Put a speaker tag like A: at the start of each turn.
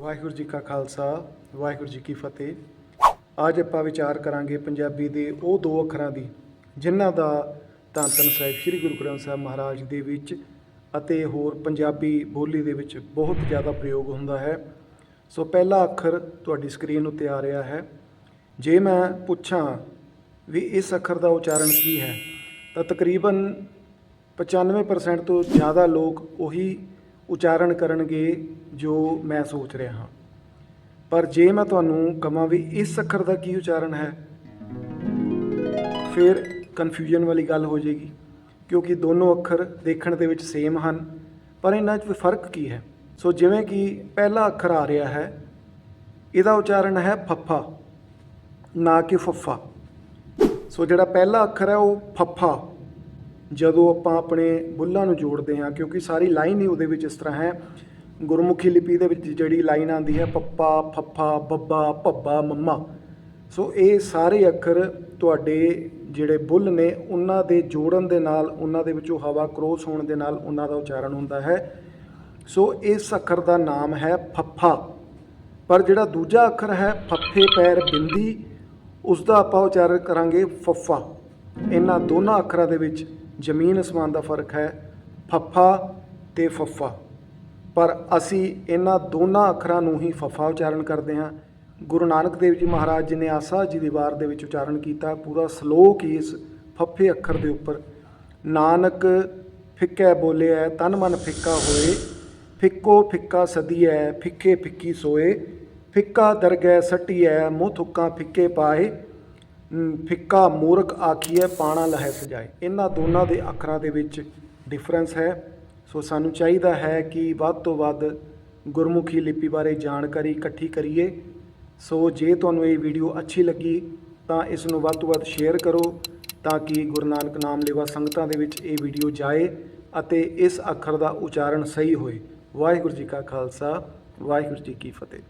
A: ਵਾਹਿਗੁਰੂ ਜੀ ਕਾ ਖਾਲਸਾ, ਵਾਹਿਗੁਰੂ ਜੀ ਕੀ ਫਤਿਹ। ਅੱਜ ਆਪਾਂ ਵਿਚਾਰ ਕਰਾਂਗੇ ਪੰਜਾਬੀ ਦੇ ਉਹ ਦੋ ਅੱਖਰਾਂ ਦੀ, ਜਿਨ੍ਹਾਂ ਦਾ ਧੰਨ ਧੰਨ ਸਾਹਿਬ ਸ੍ਰੀ ਗੁਰੂ ਗ੍ਰੰਥ ਸਾਹਿਬ ਮਹਾਰਾਜ ਦੇ ਵਿੱਚ ਅਤੇ ਹੋਰ ਪੰਜਾਬੀ ਬੋਲੀ ਦੇ ਵਿੱਚ ਬਹੁਤ ਜ਼ਿਆਦਾ ਪ੍ਰਯੋਗ ਹੁੰਦਾ ਹੈ। ਸੋ ਪਹਿਲਾ ਅੱਖਰ ਤੁਹਾਡੀ ਸਕਰੀਨ ਉੱਤੇ ਆ ਰਿਹਾ ਹੈ। ਜੇ ਮੈਂ ਪੁੱਛਾਂ ਵੀ ਇਸ ਅੱਖਰ ਦਾ ਉਚਾਰਨ ਕੀ ਹੈ, ਤਾਂ ਤਕਰੀਬਨ 95% ਤੋਂ ਜ਼ਿਆਦਾ ਲੋਕ ਉਹੀ ਉਚਾਰਨ ਕਰਨਗੇ ਜੋ ਮੈਂ ਸੋਚ ਰਿਹਾ ਹਾਂ। ਪਰ ਜੇ ਮੈਂ ਤੁਹਾਨੂੰ ਕਹਾਂ ਵੀ ਇਸ ਅੱਖਰ ਦਾ ਕੀ ਉਚਾਰਨ ਹੈ, ਫਿਰ ਕਨਫਿਊਜ਼ਨ ਵਾਲੀ ਗੱਲ ਹੋ ਜਾਏਗੀ, ਕਿਉਂਕਿ ਦੋਨੋਂ ਅੱਖਰ ਦੇਖਣ ਦੇ ਵਿੱਚ ਸੇਮ ਹਨ, ਪਰ ਇਹਨਾਂ 'ਚ ਫ਼ਰਕ ਕੀ ਹੈ? ਸੋ ਜਿਵੇਂ ਕਿ ਪਹਿਲਾ ਅੱਖਰ ਆ ਰਿਹਾ ਹੈ, ਇਹਦਾ ਉਚਾਰਨ ਹੈ ਫੱਫਾ, ਨਾ ਕਿ ਫੱਫਾ। ਸੋ ਜਿਹੜਾ ਪਹਿਲਾ ਅੱਖਰ ਹੈ ਉਹ ਫੱਫਾ। ਜਦੋਂ ਆਪਾਂ ਆਪਣੇ ਬੁੱਲਾਂ ਨੂੰ ਜੋੜਦੇ ਹਾਂ, ਕਿਉਂਕਿ ਸਾਰੀ ਲਾਈਨ ਹੀ ਉਹਦੇ ਵਿੱਚ ਇਸ ਤਰ੍ਹਾਂ ਹੈ। ਗੁਰਮੁਖੀ ਲਿਪੀ ਦੇ ਵਿੱਚ ਜਿਹੜੀ ਲਾਈਨ ਆਉਂਦੀ ਹੈ, ਪੱਪਾ, ਫੱਫਾ, ਬੱਬਾ, ਭੱਬਾ, ਮੰਮਾ। ਸੋ ਇਹ ਸਾਰੇ ਅੱਖਰ ਤੁਹਾਡੇ ਜਿਹੜੇ ਬੁੱਲ ਨੇ, ਉਹਨਾਂ ਦੇ ਜੋੜਨ ਦੇ ਨਾਲ, ਉਹਨਾਂ ਦੇ ਵਿੱਚੋਂ ਹਵਾ ਕ੍ਰੋਸ ਹੋਣ ਦੇ ਨਾਲ ਉਹਨਾਂ ਦਾ ਉਚਾਰਨ ਹੁੰਦਾ ਹੈ। ਸੋ ਇਸ ਅੱਖਰ ਦਾ ਨਾਮ ਹੈ ਫੱਫਾ। ਪਰ ਜਿਹੜਾ ਦੂਜਾ ਅੱਖਰ ਹੈ, ਫੱਫੇ ਪੈਰ ਬਿੰਦੀ ਉਸ ਦਾ ਆਪਾਂ ਉਚਾਰਨ ਕਰਾਂਗੇ ਫੱਫਾ। ਇਹਨਾਂ ਦੋਨਾਂ ਅੱਖਰਾਂ ਦੇ ਵਿੱਚ ਜ਼ਮੀਨ ਅਸਮਾਨ ਦਾ ਫ਼ਰਕ ਹੈ, ਫੱਫਾ ਤੇ ਫੱਫਾ। ਪਰ ਅਸੀਂ ਇਹਨਾਂ ਦੋਨਾਂ ਅੱਖਰਾਂ ਨੂੰ ਹੀ ਫੱਫਾ ਉਚਾਰਨ ਕਰਦੇ ਹਾਂ। ਗੁਰੂ ਨਾਨਕ ਦੇਵ ਜੀ ਮਹਾਰਾਜ ਜੀ ਨੇ ਆਸਾ ਜੀ ਦੀ ਵਾਰ ਦੇ ਵਿੱਚ ਉਚਾਰਨ ਕੀਤਾ, ਪੂਰਾ ਸ਼ਲੋਕ ਹੀ ਇਸ ਫੱਫੇ ਅੱਖਰ ਦੇ ਉੱਪਰ। ਨਾਨਕ ਫਿੱਕੈ ਬੋਲਿਆ ਤਨ ਮਨ ਫਿੱਕਾ ਹੋਏ, ਫਿੱਕੋ ਫਿੱਕਾ ਸਦੀਐ, ਫਿੱਕੇ ਫਿੱਕੀ ਸੋਏ, ਫਿੱਕਾ ਦਰਗਹਿ ਸੱਟੀਐ, ਮੂੰਹ ਥੁੱਕਾਂ ਫਿੱਕੇ ਪਾਏ ਫਿੱਕਾ ਮੂਰਖ ਆਖੀਏ ਪਾਣਾ ਲਹੈ ਸਜਾਏ। ਇਹਨਾਂ ਦੋਨਾਂ ਦੇ ਅੱਖਰਾਂ ਦੇ ਵਿੱਚ ਡਿਫਰੈਂਸ ਹੈ। ਸੋ ਸਾਨੂੰ ਚਾਹੀਦਾ ਹੈ ਕਿ ਵੱਧ ਤੋਂ ਵੱਧ ਗੁਰਮੁਖੀ ਲਿਪੀ ਬਾਰੇ ਜਾਣਕਾਰੀ ਇਕੱਠੀ ਕਰੀਏ। ਸੋ ਜੇ ਤੁਹਾਨੂੰ ਇਹ ਵੀਡੀਓ ਅੱਛੀ ਲੱਗੀ, ਤਾਂ ਇਸ ਨੂੰ ਵੱਧ ਤੋਂ ਵੱਧ ਸ਼ੇਅਰ ਕਰੋ, ਤਾਂ ਕਿ ਗੁਰੂ ਨਾਨਕ ਨਾਮ ਲੇਵਾ ਸੰਗਤਾਂ ਦੇ ਵਿੱਚ ਇਹ ਵੀਡੀਓ ਜਾਏ ਅਤੇ ਇਸ ਅੱਖਰ ਦਾ ਉਚਾਰਨ ਸਹੀ ਹੋਏ। ਵਾਹਿਗੁਰੂ ਜੀ ਕਾ ਖਾਲਸਾ, ਵਾਹਿਗੁਰੂ ਜੀ ਕੀ ਫਤਿਹ।